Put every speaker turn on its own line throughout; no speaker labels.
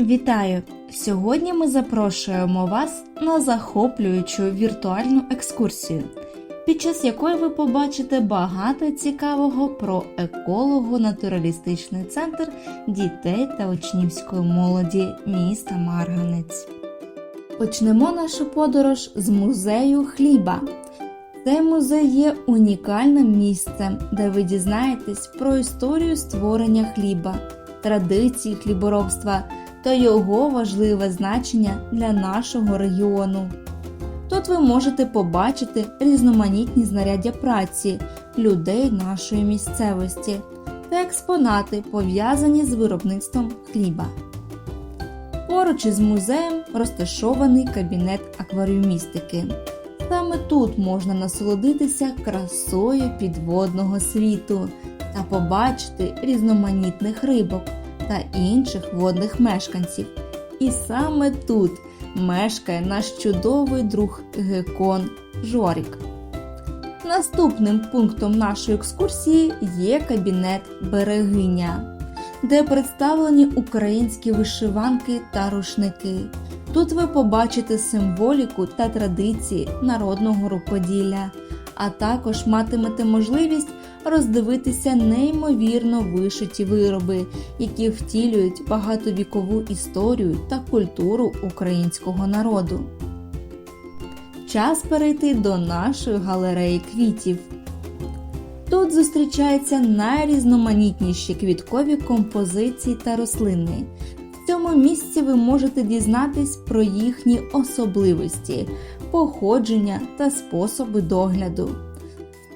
Вітаю! Сьогодні ми запрошуємо вас на захоплюючу віртуальну екскурсію, під час якої ви побачите багато цікавого про еколого-натуралістичний центр дітей та учнівської молоді міста Марганець. Почнемо нашу подорож з музею хліба. Цей музей є унікальним місцем, де ви дізнаєтесь про історію створення хліба, традиції хліборобства та його важливе значення для нашого регіону. Тут ви можете побачити різноманітні знаряддя праці людей нашої місцевості та експонати, пов'язані з виробництвом хліба. Поруч із музеєм розташований кабінет акваріумістики. Саме тут можна насолодитися красою підводного світу та побачити різноманітних рибок та інших водних мешканців. І саме тут мешкає наш чудовий друг гекон Жорік. Наступним пунктом нашої екскурсії є кабінет Берегиня, де представлені українські вишиванки та рушники. Тут ви побачите символіку та традиції народного рукоділля, а також матимете можливість роздивитися неймовірно вишиті вироби, які втілюють багатовікову історію та культуру українського народу. Час перейти до нашої галереї квітів. Тут зустрічаються найрізноманітніші квіткові композиції та рослини. В цьому місці ви можете дізнатись про їхні особливості, походження та способи догляду.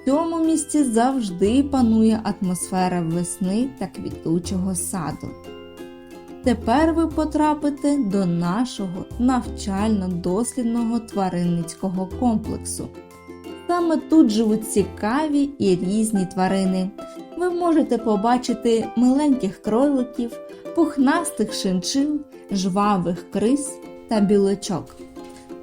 Цьому місці завжди панує атмосфера весни та квітучого саду. Тепер ви потрапите до нашого навчально-дослідного тваринницького комплексу. Саме тут живуть цікаві і різні тварини. Ви можете побачити миленьких кроликів, пухнастих шинчил, жвавих крис та білочок.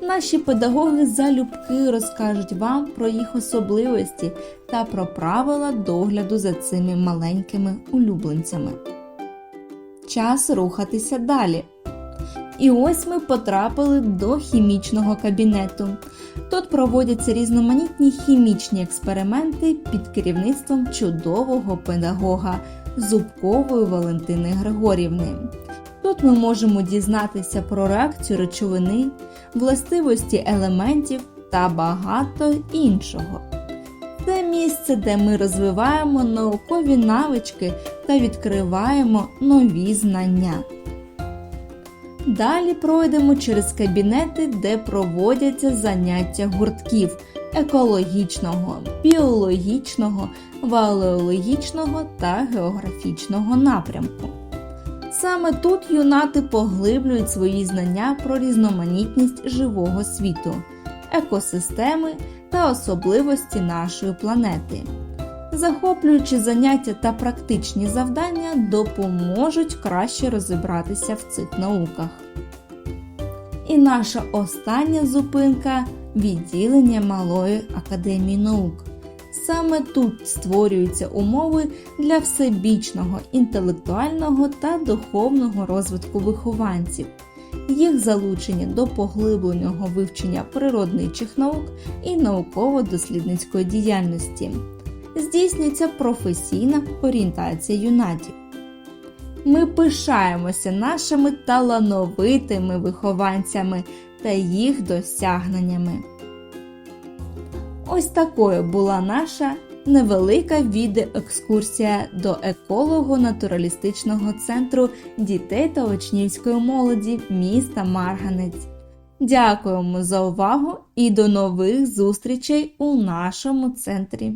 Наші педагоги залюбки розкажуть вам про їх особливості та про правила догляду за цими маленькими улюбленцями. Час рухатися далі. І ось ми потрапили до хімічного кабінету. Тут проводяться різноманітні хімічні експерименти під керівництвом чудового педагога Зубкової Валентини Григорівни. Тут ми можемо дізнатися про реакцію речовини, властивості елементів та багато іншого. Це місце, де ми розвиваємо наукові навички та відкриваємо нові знання. Далі пройдемо через кабінети, де проводяться заняття гуртків екологічного, біологічного, валеологічного та географічного напрямку. Саме тут юнати поглиблюють свої знання про різноманітність живого світу, екосистеми та особливості нашої планети. Захоплюючі заняття та практичні завдання допоможуть краще розібратися в цих науках. І наша остання зупинка відділення Малої академії наук. Саме тут створюються умови для всебічного інтелектуального та духовного розвитку вихованців, їх залучення до поглибленого вивчення природничих наук і науково-дослідницької діяльності. Здійснюється професійна орієнтація юнатів. Ми пишаємося нашими талановитими вихованцями та їх досягненнями. Ось такою була наша невелика відеоекскурсія до еколого-натуралістичного центру дітей та учнівської молоді міста Марганець. Дякуємо за увагу і до нових зустрічей у нашому центрі.